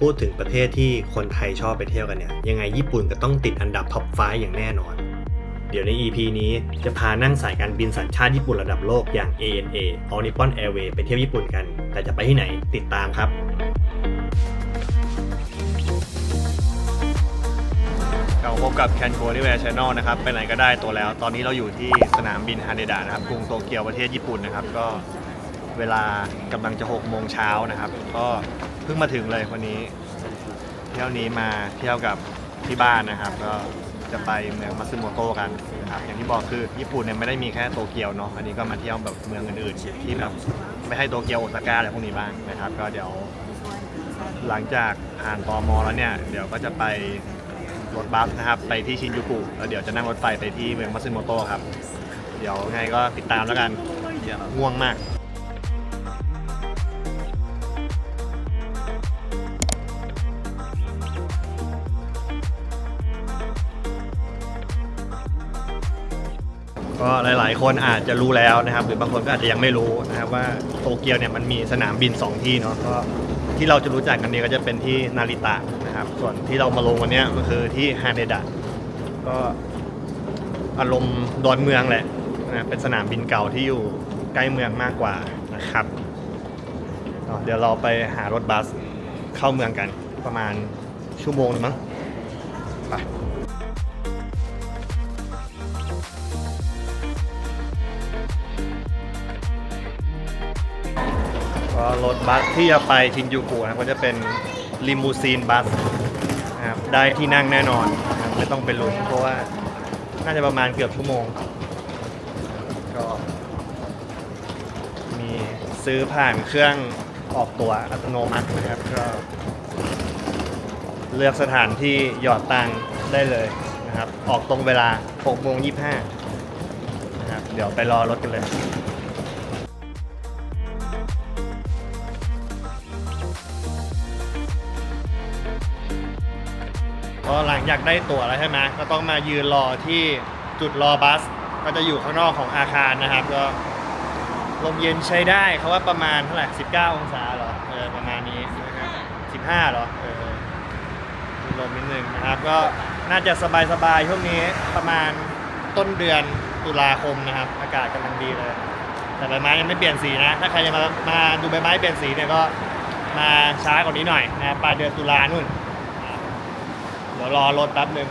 พูดถึงประเทศที่คนไทยชอบไปเที่ยวกันเนี่ย ยังไงญี่ปุ่นก็ต้องติดอันดับท็อปไฟอย่างแน่นอน เดี๋ยวใน EP นี้จะพานั่งสายการบินสัญชาติญี่ปุ่นระดับโลกอย่าง ANA All Nippon Airways ไปเที่ยวญี่ปุ่นกัน แต่จะไปที่ไหนติดตามครับเราพบกับแคนโกนิเวร์ชแนลนะครับ ไปไหนก็ได้ตัวแล้ว ตอนนี้เราอยู่ที่สนามบินฮาเนดะนะครับ กรุงโตเกียวประเทศญี่ปุ่นนะครับ ก็ เวลากำลังจะ6โมงเช้านะครับ ก็เพิ่งมาถึงเลยวันนี้ เที่ยวนี้มาเที่ยวกับที่บ้านนะครับ ก็จะไปเมืองมัตสึโมโตะกันนะครับอย่างที่บอกคือญี่ปุ่นเนี่ยไม่ได้มีแค่โตเกียวเนาะอันนี้ก็มาเที่ยวแบบเมืองอื่นๆที่แบบไม่ให้โตเกียวโอซาก้าอะไรพวกนี้บ้างนะครับ ก็เดี๋ยวหลังจากผ่านตอมอแล้วเนี่ย เดี๋ยวก็จะไปรถบัสนะครับ ไปที่ชินจูกุแล้วเดี๋ยวจะนั่งรถไฟไปที่เมืองมัตสึโมโตะครับ เดี๋ยวไงก็ติดตามแล้วกันง่วงมากายคนอาจจะรู้แล้วนะครับ หรือบางคนก็อาจจะยังไม่รู้นะครับว่าโตเกียวเนี่ยมันมีสนามบิน 2 ที่เนาะก็ที่เราจะรู้จักกันเนี่ยก็จะเป็นที่นาริตะนะครับ ส่วนที่เรามาลงวันนี้ก็คือที่ฮาเนดะก็อารมณ์ดอนเมืองแหละนะเป็นสนามบินเก่าที่อยู่ใกล้เมืองมากกว่านะครับเดี๋ยวเราไปหารถบัสเข้าเมืองกันประมาณชั่วโมงหนึงมั้งไป รถบัสที่จะไปชินจูกุนะครับก็จะเป็นลิมูซีนบัสนะครับได้ที่นั่งแน่นอนนะครับไม่ต้องไปลุ้นเพราะว่าน่าจะประมาณเกือบชั่วโมง ก็มีซื้อผ่านเครื่องออกตัวอัตโนมัตินะครับก็เลือกสถานที่หยอดตังค์ได้เลยนะครับ ออกตรงเวลา6โมง25นะครับ เดี๋ยวไปรอรถกันเลย ก็หลังจากได้ตั๋วแล้วใช่ไหมก็ต้องมายืนรอที่จุดรอบัส ก็จะอยู่ข้างนอกของอาคารนะครับ ก็ลมเย็นใช้ได้เขาว่าประมาณเท่าไหร่19 องศาเหรอเออประมาณนี้นะครับ15เหรอเออมีลมนิดนึงนะครับ ก็น่าจะสบายๆช่วงนี้ประมาณต้นเดือนตุลาคมนะครับ อากาศกำลังดีเลย แต่ใบไม้ยังไม่เปลี่ยนสีนะ ถ้าใครจะมามาดูใบไม้เปลี่ยนสีเนี่ยก็มาช้ากว่านี้หน่อยนะปลายเดือนตุลานู่น เดี๋ยวรอรถแป๊บหนึ่ง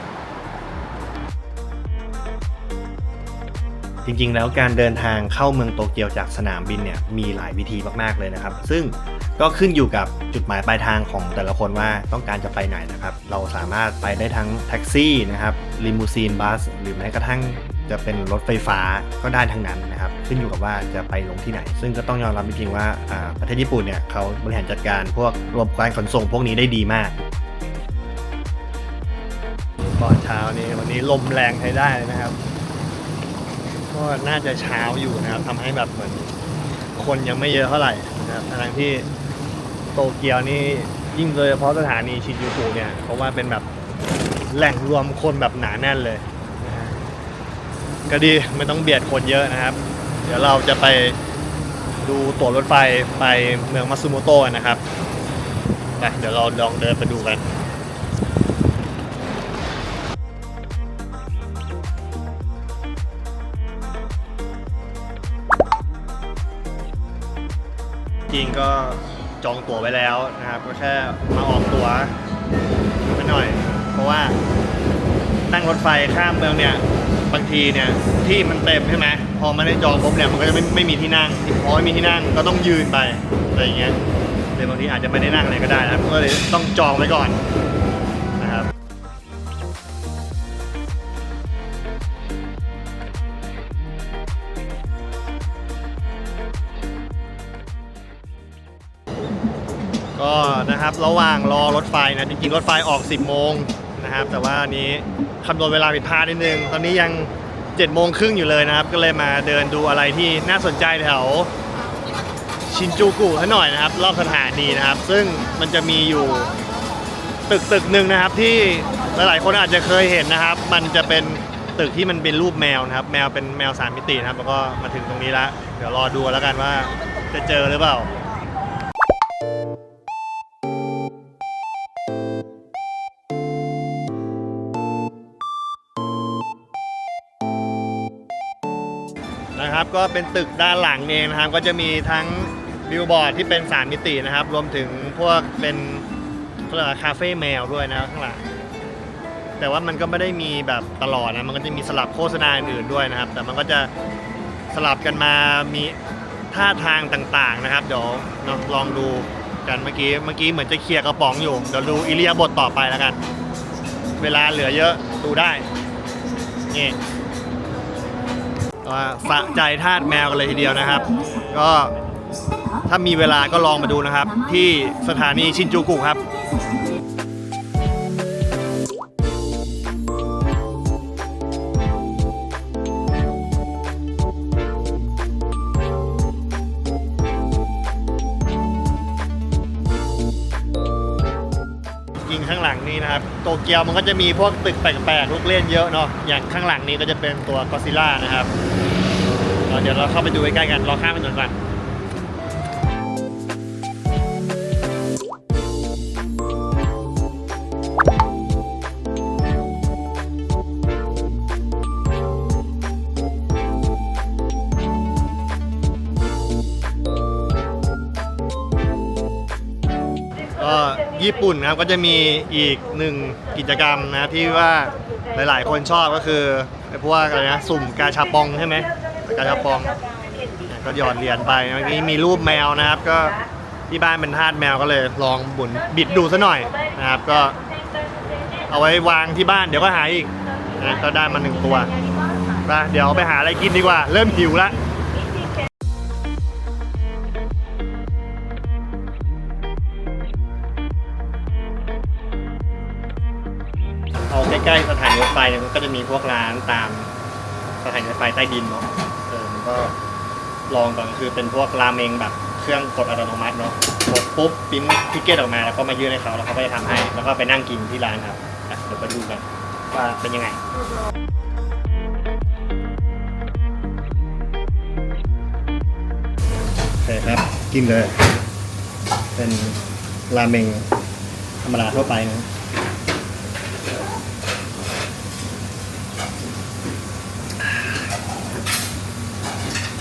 จริงๆ แล้วการเดินทางเข้าเมืองโตเกียวจากสนามบินเนี่ยมีหลายวิธีมากๆเลยนะครับ ซึ่งก็ขึ้นอยู่กับจุดหมายปลายทางของแต่ละคนว่าต้องการจะไปไหนนะครับ เราสามารถไปได้ทั้งแท็กซี่นะครับลิมูซีนบัส หรือแม้กระทั่งจะเป็นรถไฟฟ้าก็ได้ทั้งนั้นนะครับ ขึ้นอยู่กับว่าจะไปลงที่ไหน ซึ่งก็ต้องยอมรับจริงๆว่าอ่าประเทศญี่ปุ่นเนี่ยเขาบริหารจัดการพวกระบบการขนส่งพวกนี้ได้ดีมาก ตอนเช้านี้วันนี้ลมแรงใช้ได้เลยนะครับ ก็น่าจะเช้าอยู่นะครับทำให้แบบเหมือนคนยังไม่เยอะเท่าไหร่นะครับทั้งที่โตเกียวนี่ยิ่งโดยเฉพาะสถานีชินจูกุเนี่ยเพราะว่าเป็นแบบแหล่งรวมคนแบบหนาแน่นเลยนะก็ดีไม่ต้องเบียดคนเยอะนะครับ เดี๋ยวเราจะไปดูตั๋วรถไฟไปเมืองมัตสึโมโตะนะครับไปเดี๋ยวเราลองเดินไปดูกัน ริงก็จองตั๋วไว้แล้วนะครับ ก็แค่มาออกตั๋วไปหน่อย เพราะว่านั่งรถไฟข้ามเมืองเนี่ยบางทีเนี่ยที่มันเต็มใช่ไหมพอไม่ได้จองปุ๊บเนี่ยมันก็จะไม่ไม่มีที่นั่งพอไม่มีที่นั่งก็ต้องยืนไปอะไรอย่างเงี้ยเลยบางทีอาจจะไม่ได้นั่งเลยก็ได้นะก็เลยต้องจองไว้ก่อน นะครับระหว่างรอรถไฟนะจริงๆรถไฟออก 10 โมงนะครับแต่ว่าอันนี้คำนวณเวลาผิดพลาดนิดนึง ตอนนี้ยัง7โมงครึ่งอยู่เลยนะครับ ก็เลยมาเดินดูอะไรที่น่าสนใจแถวชินจูกุซะหน่อยนะครับรอบสถานีนะครับ ซึ่งมันจะมีอยู่ตึกตึกหนึ่งนะครับที่หลายๆคนอาจจะเคยเห็นนะครับ มันจะเป็นตึกที่มันเป็นรูปแมวนะครับ แมวเป็นแมวสามมิตินะครับ แล้วก็มาถึงตรงนี้ล้วเดี๋ยวรอดูแล้วกันว่าจะเจอหรือเปล่า ก็เป็นตึกด้านหลังเองนะครับ ก็จะมีทั้งบิลบอร์ดที่เป็นสามมิตินะครับ รวมถึงพวกเป็นเขาเรียกว่าคาเฟ่แมวด้วยนะครับข้างหลัง แต่ว่ามันก็ไม่ได้มีแบบตลอดนะ มันก็จะมีสลับโฆษณาอื่นๆด้วยนะครับ แต่มันก็จะสลับกันมา มีท่าทางต่างๆนะครับ เดี๋ยวเนาะลองดูกันเมื่อกี้ เมื่อกี้เหมือนจะเคลียร์กระป๋องอยู่ เดี๋ยวดูอิเลียบทต่อไปแล้วกัน เวลาเหลือเยอะดูได้ นี่ ว่าสะใจทาสแมวกันเลยทีเดียวนะครับ ก็ถ้ามีเวลาก็ลองมาดูนะครับ ที่สถานีชินจูกุครับ เกียวมันก็จะมีพวกตึกแปลกๆลูกเล่นเยอะเนาะอย่างข้างหลังนี้ก็จะเป็นตัวก d ซิล่านะครับเดี๋ยวเราเข้าไปดูใกล้ๆกันรอข้ามถนนก่อน ญี่ปุ่นนะครับก็จะมีอีกหนึ่งกิจกรรมนะที่ว่าหลาย ๆ คนชอบก็คือไอ้พวกอะไรนะสุ่มกาชาปองใช่ไหมกาชาปองก็หยอดเหรียญไปเมื่อกี้มีรูปแมวนะครับ ก็ที่บ้านเป็นทาสแมวก็เลยลองบุนบิดดูซะหน่อยนะครับ ก็เอาไว้วางที่บ้านเดี๋ยวก็หายอีกนะก็ได้มาหนึ่งตัวไปเดี๋ยวไปหาอะไรกินดีกว่า เริ่มหิวแล้ว นีรถไฟเนี่ยมันก็จะมีพวกร้านตามสถานีรถไฟใต้ดินเนาะเออมันก็ลองก่อนคือเป็นพวกราเมงแบบเครื่องกดอัตโนมัติเนาะกดปุ๊บปิ้นทิเกตออกมาแล้วก็มายื่นให้เขาแล้วเขาก็จะทำให้ แล้วก็ไปนั่งกินที่ร้านครับอะเดี๋ยวไปดูกันว่าเป็นยังไง โอเคครับ กินเลย เป็นราเมงธรรมดาทั่วไปนะ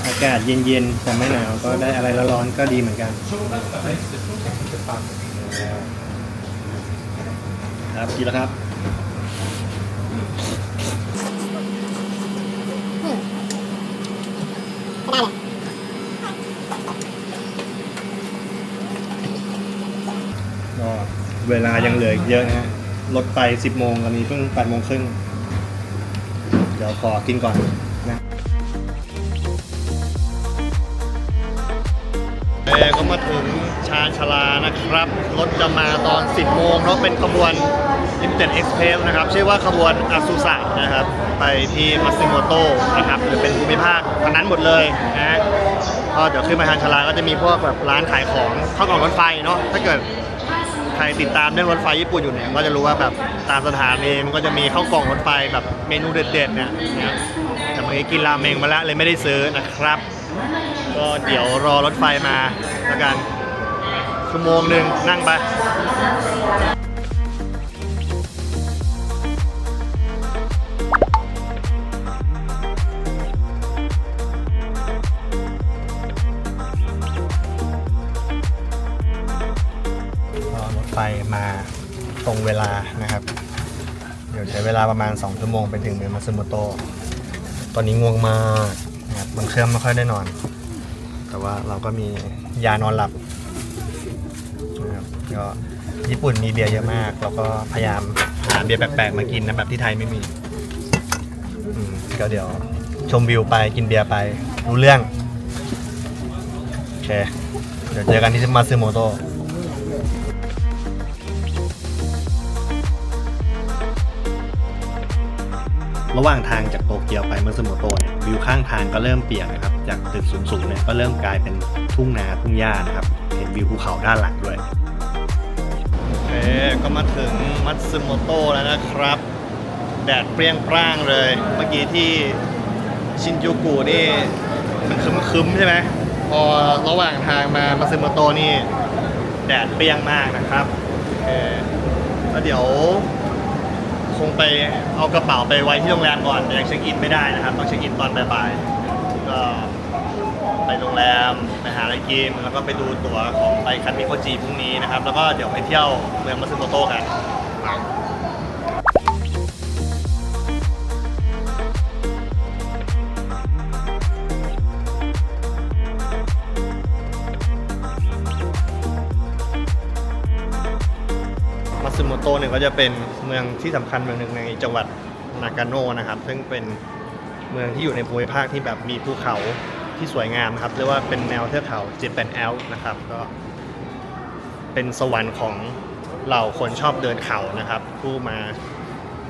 อากาศเย็นๆแต่ไม่หนาวก็ได้อะไรร้อนๆก็ดีเหมือนกัน ครับกินแล้วครับ ก็เวลายังเหลืออีกเยอะนะฮะรถไป 10 โมงตอนนี้เพิ่ง8โมงครึ่ง เดี๋ยวขอกินก่อนานชาลานะครับ รถจะมาตอน 10 โมงเนาะเป็นขบวน Limited Express นะครับ ชื่อว่าขบวนอาซุสะนะครับ ไปที่มัตสึโมโตะนะครับหรือเป็นภูมิภาคทั้งนั้นหมดเลยนะฮะก็เดี๋ยวขึ้นมาชานชาลาก็จะมีพวกแบบร้านขายของเข้ากล่องรถไฟเนาะถ้าเกิดใครติดตามเรื่องรถไฟญี่ปุ่นอยู่เนี่ย ก็จะรู้ว่าแบบตามสถานีมันก็จะมีข้าวกล่องรถไฟแบบเมนูเด็ดๆเนี่ยนะแต่เมื่อกี้กินราเมงมาแล้วเลยไม่ได้ซื้อนะครับ ก็เดี๋ยวรอรถไฟมาแล้วกัน ชั่วโมงหนึ่งนั่งไปรถไฟมาตรงเวลานะครับ เดี๋ยวใช้เวลาประมาณ 2 ชั่วโมงไปถึงเมืองมาซึโมโตะตอนนี้ง่วงมากนะครับบางเครื่องไม่ค่อยได้นอน แต่ว่าเราก็มียานอนหลับ ก็ญี่ปุ่นมีเบียร์เยอะมากเราก็พยายามหาเบียร์แปลกๆมากินนะแบบที่ไทยไม่มีอืมก็เดี๋ยวชมวิวไปกินเบียร์ไปรู้เรื่องโอเคเดี๋ยวเจอกันที่มาซึโมโตะระหว่างทางจากโตเกียวไปเมืองสมุโตเนี่ยวิวข้างทางก็เริ่มเปลี่ยนนะครับ จากตึกสูงๆเนี่ยก็เริ่มกลายเป็นทุ่งนาทุ่งหญ้านะครับ เห็นวิวภูเขาด้านหลังด้วย เคก็มาถึงมัตสึโมโตะแล้วนะครับ แดดเปรี้ยงปร้างเลย เมื่อกี้ที่ชินจูกุนี่มันคึมๆใช่ไหมพอระหว่างทางมามัตสึโมโตะนี่ แดดเปรี้ยงมากนะครับโอเคแล้วเดี๋ยว คงไปเอากระเป๋าไปไว้ที่โรงแรมก่อนแต่ยังเช็คอินไม่ได้นะครับ ต้องเช็คอินตอนบ่ายๆก็ โรงแรมไปหาอะไรกินแล้วก็ไปดูตั๋วของไปคันมิโคจิพรุ่งนี้นะครับ แล้วก็เดี๋ยวไปเที่ยวเมืองมาซึโมโตะกันมาซึโมโตะเนี่ยก็จะเป็นเมืองที่สำคัญเมืองหนึ่งในจังหวัดนากาโนะนะครับ ซึ่งเป็นเมืองที่อยู่ในภูมิภาคที่แบบมีภูเขา ที่สวยงามครับเรียกว่าเป็นแนวเทือกเขาเจแปนแอลนะครับก็เป็นสวรรค์ของเหล่าคนชอบเดินเขานะครับ ผู้มา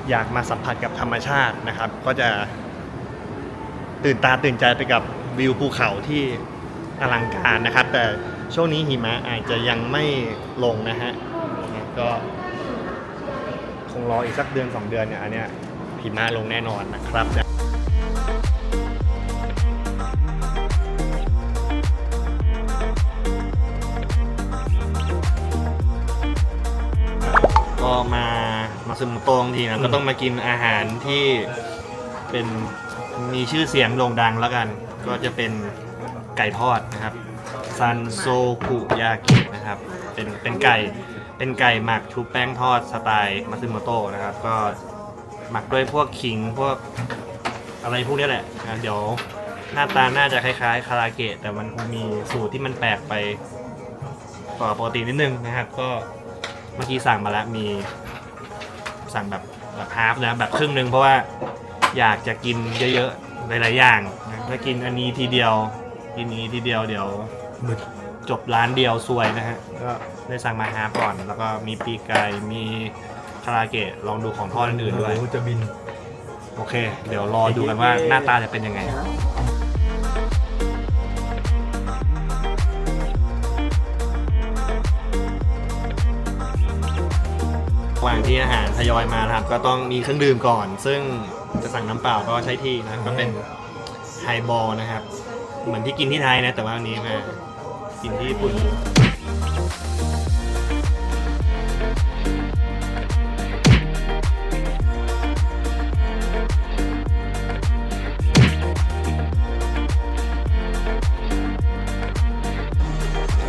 อยากมาสัมผัสกับธรรมชาตินะครับ ก็จะตื่นตาตื่นใจไปกับวิวภูเขาที่อลังการนะครับ แต่ช่วงนี้หิมะอาจจะยังไม่ลงนะฮะก็คงรออีกสักเดือน 2 เดือนเนี่ยอันเนี้ยหิมะลงแน่นอนนะครับ ก็มามาซึมโตงทีนะก็ต้องมากินอาหารที่เป็นมีชื่อเสียงโด่งดังแล้วกัน ก็จะเป็นไก่ทอดนะครับซันโซกุยากินะครับ เป็นเป็นไก่เป็นไก่หมักชุบแป้งทอดสไตล์มาซึโมโตะนะครับ ก็หมักด้วยพวกขิงพวกอะไรพวกนี้แหละนะเดี๋ยวหน้าตาน่าจะคล้ายๆ คาราเกะแต่มันคงมีสูตรที่มันแปลกไปกว่าปกตินิดนึงนะครับ ก็ เมื่อกี้สั่งมาแล้วมีสั่งแบบแบบฮาฟนะแบบครึ่งหนึ่งเพราะว่าอยากจะกินเยอะๆหลายๆอย่างนะถ้ากินอันนี้ทีเดียว กินนี้ทีเดียวเดี๋ยวจบร้านเดียวซวยนะฮะก็ได้สั่งมาฮาฟก่อน แล้วก็มีปีกไก่มีคาราเกะลองดูของทอดอื่นๆด้วย โอ้จะบิน โอเค เดี๋ยวรอดูกันว่าหน้าตาจะเป็นยังไงางที่อาหารทยอยมานะครับ ก็ต้องมีเครื่องดื่มก่อน ซึ่งจะสั่งน้ำเปล่าก็ใช้ที่นะก็เป็นไฮบอลนะครับ เหมือนที่กินที่ไทยนะ แต่ว่าวันนี้มากินที่ญี่ปุ่น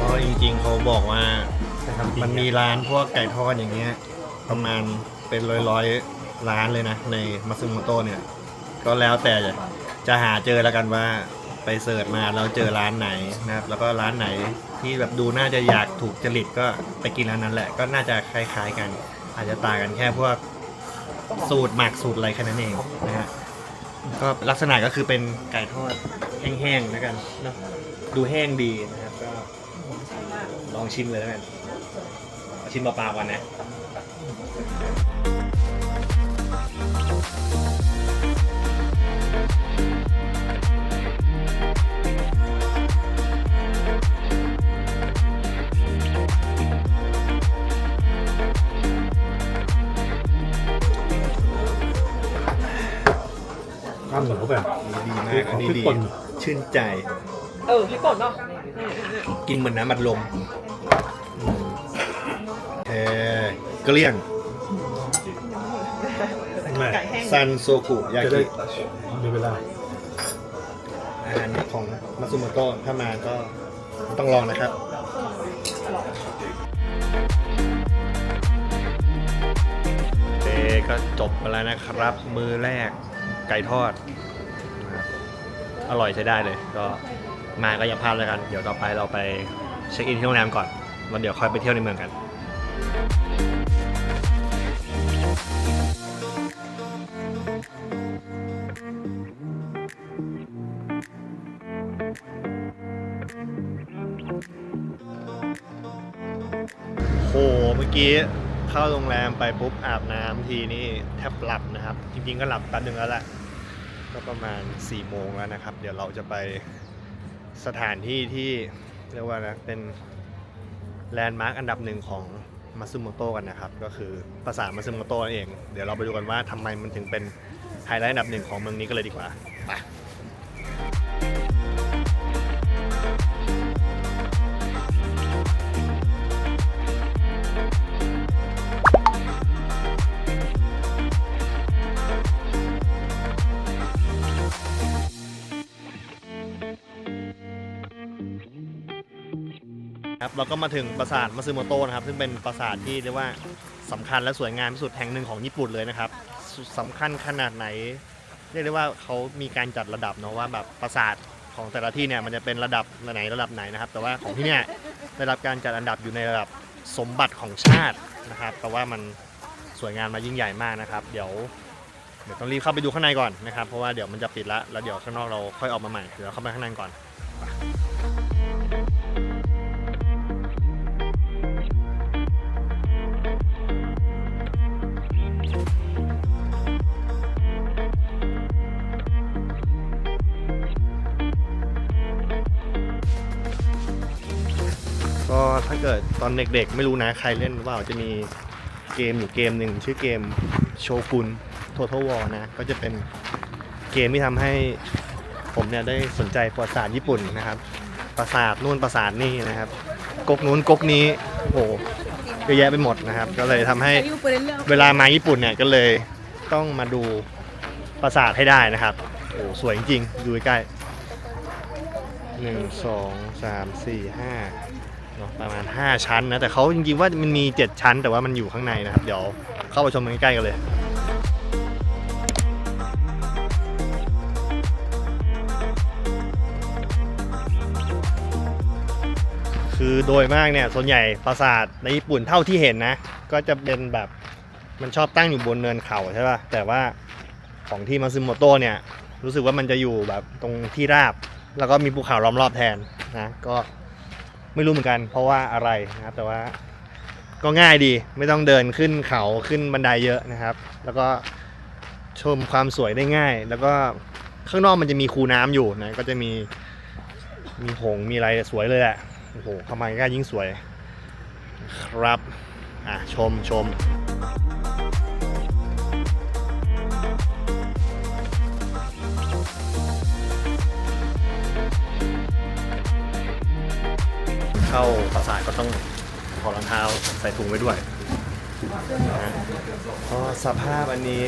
ก็จริงๆเขาบอกว่ามันมีร้านพวกไก่ทอดอย่างเงี้ย ประมาณเป็นร้อยร้านเลยนะ ในมาซึโมโตเนี่ย ก็แล้วแต่จะหาเจอแล้วกันว่าไปเสิร์ชมาแล้วเจอร้านไหนนะครับ แล้วก็ร้านไหนที่แบบดูน่าจะอยากถูกจริตก็ไปกินร้านนั้นแหละ ก็น่าจะคล้ายๆกัน อาจจะต่างกันแค่พวกสูตรหมักสูตรอะไรแค่นั้นเองนะฮะก็ลักษณะก็คือเป็นไก่ทอดแห้งๆแล้วกันเนาะดูแห้งดีนะครับก็ลองชิมเลยแล้วกันชิมเปล่าๆก่อนนะ ข้าวเหนียวแบบดีมากอันนี้พริกดีป่นชื่นใจ เออพี่ป่นเนาะกินเหมือนน้ำบัดลมอืมเออเกลี้ยง ซันโซกุยาจะได้กิมีเวลาอาหารของมาซุโมโตะถ้ามาก็ต้องลองนะครับเอก็จบไปแล้วนะครับ มือแรกไก่ทอดนะครับอร่อยใช้ได้เลย ก็มาก็อย่าพลาดแล้วกัน เดี๋ยวต่อไปเราไปเช็คอินที่โรงแรมก่อนแล้วเดี๋ยวค่อยไปเที่ยวในเมืองกัน กี้เข้าโรงแรมไปปุ๊บอาบน้ำทีนี่แทบหลับนะครับ จริงๆก็หลับแป๊บนึงแล้วแหละก็ประมาณ4ี่โมงแล้วนะครับ เดี๋ยวเราจะไปสถานที่ที่เรียกว่านะเป็นแลนด์มาร์กอันดับหนึ่งของมาซึโมโตกันนะครับ ก็คือภาษามาซึโมโตนั่นเอง เดี๋ยวเราไปดูกันว่าทำไมมันถึงเป็นไฮไลท์อันดับหนึ่งของเมืองนี้ก็เลยดีกว่าไป เราก็มาถึงปราสาทมาซึโมโตะนะครับ ซึ่งเป็นปราสาทที่เรียกว่าสำคัญและสวยงามที่สุดแห่งหนึ่งของญี่ปุ่นเลยนะครับสสำคัญขนาดไหน เรียกได้ว่าเขามีการจัดระดับเนาะว่าแบบปราสาทของแต่ละที่เนี่ยมันจะเป็นระดับไหนระดับไหนนะครับ แต่ว่าของที่เนี่ยได้รับการจัดอันดับอยู่ในระดับสมบัติของชาตินะครับแต่ว่ามันสวยงามมายิ่งใหญ่มากนะครับ เดี๋ยวเดี๋ยวต้องรีบเข้าไปดูข้างในก่อนนะครับ เพราะว่าเดี๋ยวมันจะปิดละแล้วเดี๋ยวข้างนอกเราค่อยออกมาใหม่เดี๋ยวเราเข้าไปข้างในก่อน ก็ถ้าเกิดตอนเด็กๆ ไม่รู้นะใครเล่นหรือเปล่าจะมีเกมอยู่เกมหนึ่งชื่อเกมโชกุน Total War นะ ก็จะเป็นเกมที่ทำให้ผมเนี่ยได้สนใจประวัติศาสตร์ญี่ปุ่นนะครับ ปราสาทนู่นปราสาทนี่นะครับ กกนู้นกกนี้โอ้โหเยอะแยะไปหมดนะครับ ก็เลยทำให้เวลามาญี่ปุ่นเนี่ยก็เลยต้องมาดูปราสาทให้ได้นะครับโอ้โหสวยจริงๆดูใกล้หนึ่งสองสามสี่ห้า เนอะประมาณ 5 ชั้นนะ แต่เขาจริงๆว่ามันมี 7 ชั้น แต่ว่ามันอยู่ข้างในนะครับ เดี๋ยวเข้าไปชมกันใกล้ๆกันเลยคือโดยมากเนี่ยส่วนใหญ่ปราสาทในญี่ปุ่นเท่าที่เห็นนะ ก็จะเป็นแบบมันชอบตั้งอยู่บนเนินเขาใช่ป่ะแต่ว่าของที่มาซึโมโตะเนี่ยรู้สึกว่ามันจะอยู่แบบตรงที่ราบ แล้วก็มีภูเขาล้อมรอบแทนนะก็ ไม่รู้เหมือนกัน เพราะว่าอะไรนะครับ แต่ว่าก็ง่ายดีไม่ต้องเดินขึ้นเขาขึ้นบันไดเยอะนะครับ แล้วก็ชมความสวยได้ง่าย แล้วก็ข้างนอกมันจะมีคูน้ำอยู่นะก็จะมีมีหงมีอะไรสวยเลยแหละโอ้โหเข้ามาใกล้ยิ่งสวยครับอะชมชม เข้าปราสาทก็ต้องถอดรองเท้าใส่ถุงไว้ด้วยนะก็สภาพอันนี้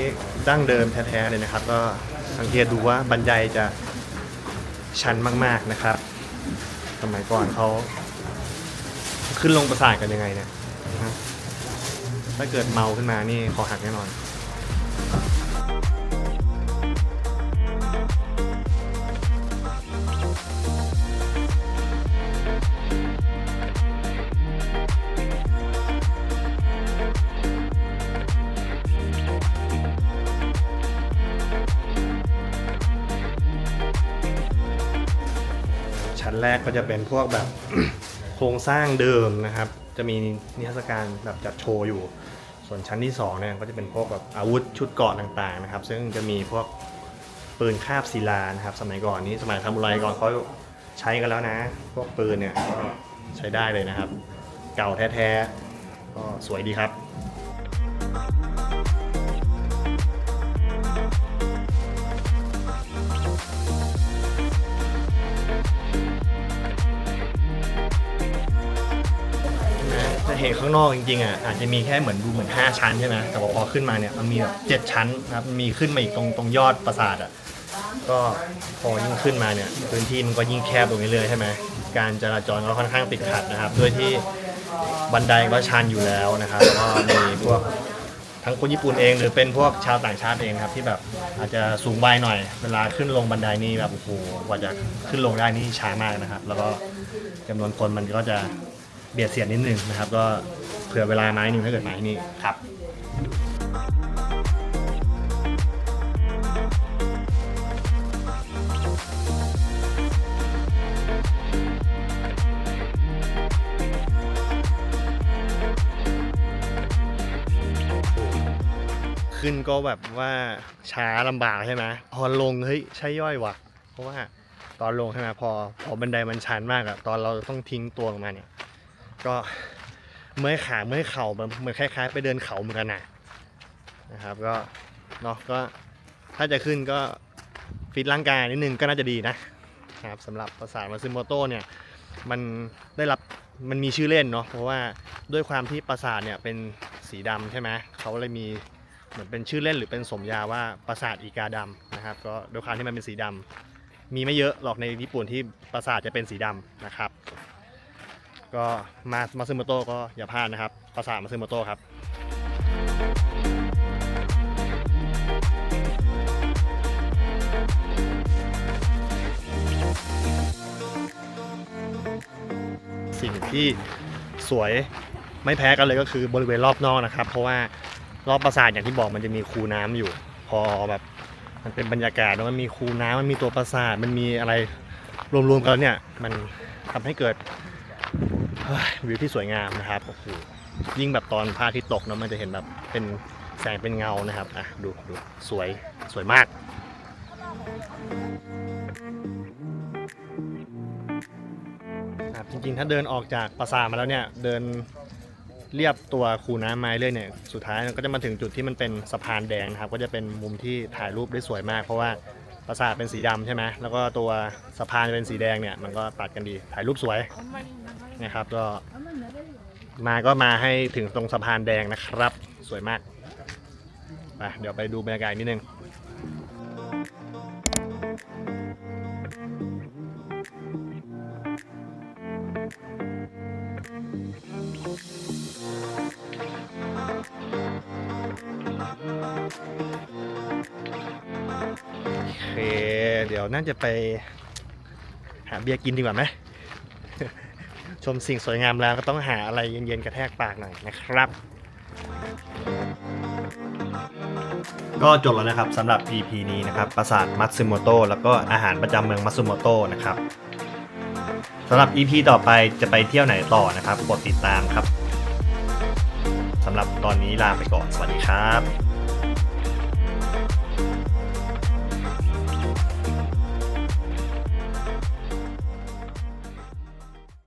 ดั้งเดิมแท้ๆเลยนะครับ ก็สังเกตดูว่าบันไดจะชันมากๆนะครับ สมัยก่อนเขาขึ้นลงปราสาทกันยังไงเนี่ยนะถ้าเกิดเมาขึ้นมานี่คอหักแน่นอน แรกก็จะเป็นพวกแบบโครงสร้างเดิมนะครับ จะมีนิทรรศการแบบจัดโชว์อยู่ ส่วนชั้นที่สองเนี่ยก็จะเป็นพวกแบบอาวุธชุดเกราะต่างๆนะครับ ซึ่งจะมีพวกปืนคาบศิลานะครับ สมัยก่อนนี้สมัยทามุไรก่อนเขาใช้กันแล้วนะ พวกปืนเนี่ยใช้ได้เลยนะครับ เก่าแท้ๆก็สวยดีครับ ถ้าเห็นข้างนอกจริงๆอะอาจจะมีแค่เหมือนดูเหมือน 5 ชั้นใช่ไหมแต่ว่าพอขึ้นมาเนี่ยมันมีแบบ7ชั้นนะครับมีขึ้นมาอีกตรงตรงยอดปราสาทอะก็พอยิ่งขึ้นมาเนี่ยพื้นที่มันก็ยิ่งแคบลงเรื่อยๆใช่ไหมการจราจรก็ค่อนข้างติดขัดนะครับด้วยที่บันไดก็ชันอยู่แล้วนะครับแล้วก็มีพวกทั้งคนญี่ปุ่นเองหรือเป็นพวกชาวต่างชาติเองครับที่แบบอาจจะสูงวัยหน่อย เวลาขึ้นลงบันไดนี่แบบโอ้โหกว่าจะขึ้นลงได้นี่ช้ามากนะครับ แล้วก็จำนวนคนมันก็จะ เบียดเสียดนิดนึงนะครับ ก็เผื่อเวลาไม้หนึ่งถ้าเกิดไม้นี่ครับขึ้นก็แบบว่าช้าลำบากใช่ไหมพอลงเฮ้ยใช่ย่อยว่ะเพราะว่าตอนลงใช่ไหมพอพอบันไดมันชันมากอะตอนเราต้องทิ้งตัวลงมาเนี่ย ก็เมื่อยขาเมื่อยเข่าเหมือนคล้ายๆ ไปเดินเขาเหมือนกันนะนะครับก็เนาะก็ถ้าจะขึ้นก็ฟิตร่างกายนิดนึงก็น่าจะดีนะครับสำหรับปราสาทมาซึโมโตเนี่ยมันได้รับมันมีชื่อเล่นเนาะเพราะว่าด้วยความที่ปราสาทเนี่ยเป็นสีดำใช่ไหมเขาเลยมีเหมือนเป็นชื่อเล่นหรือเป็นสมญาว่าปราสาทอีกาดำนะครับก็ด้วยความที่มันเป็นสีดำมีไม่เยอะหรอกในญี่ปุ่นที่ปราสาทจะเป็นสีดำนะครับ ก็มามาซึโมโตก็อย่าพลาดนะครับปราสาทมาซึโมโตครับสิ่งที่สวยไม่แพ้กันเลยก็คือบริเวณรอบนอกนะครับ เพราะว่ารอบปราสาทอย่างที่บอกมันจะมีคูน้ำอยู่ พอแบบมันเป็นบรรยากาศแล้วมันมีคูน้ำมันมีตัวปราสาทมันมีอะไรรวมๆกันเนี่ยมันทำให้เกิด วิวที่สวยงามนะครับโอ้โหยิ่งแบบตอนพระอาทิตย์ตกเนอะมันจะเห็นแบบเป็นแสงเป็นเงานะครับอะดูดูสวยสวยมากครับจริงๆ ถ้าเดินออกจากปราสาทมาแล้วเนี่ยเดินเรียบตัวคูน้ำไม้เรื่อยเนี่ยสุดท้ายก็จะมาถึงจุดที่มันเป็นสะพานแดงนะครับ ก็จะเป็นมุมที่ถ่ายรูปได้สวยมาก เพราะว่าปราสาทเป็นสีดำใช่ไหมแล้วก็ตัวสะพานเป็นสีแดงเนี่ยมันก็ตัดกันดีถ่ายรูปสวย นะครับ ก็มาก็มาให้ถึงตรงสะพานแดงนะครับ สวยมากไปเดี๋ยวไปดูบรรยากาศนิดนึงโอเค เดี๋ยวน่าจะไปหาเบียร์กินดีกว่าไหม ชมสิ่งสวยงามแล้วก็ต้องหาอะไรเย็นๆกระแทกปากหน่อยนะครับ ก็จบแล้วนะครับสำหรับ EP นี้นะครับปราสาทมัตสึโมโตะแล้วก็อาหารประจำเมืองมัตสึโมโตะนะครับสำหรับ EP ต่อไปจะไปเที่ยวไหนต่อนะครับกดติดตามครับสำหรับตอนนี้ลาไปก่อนสวัสดีครับ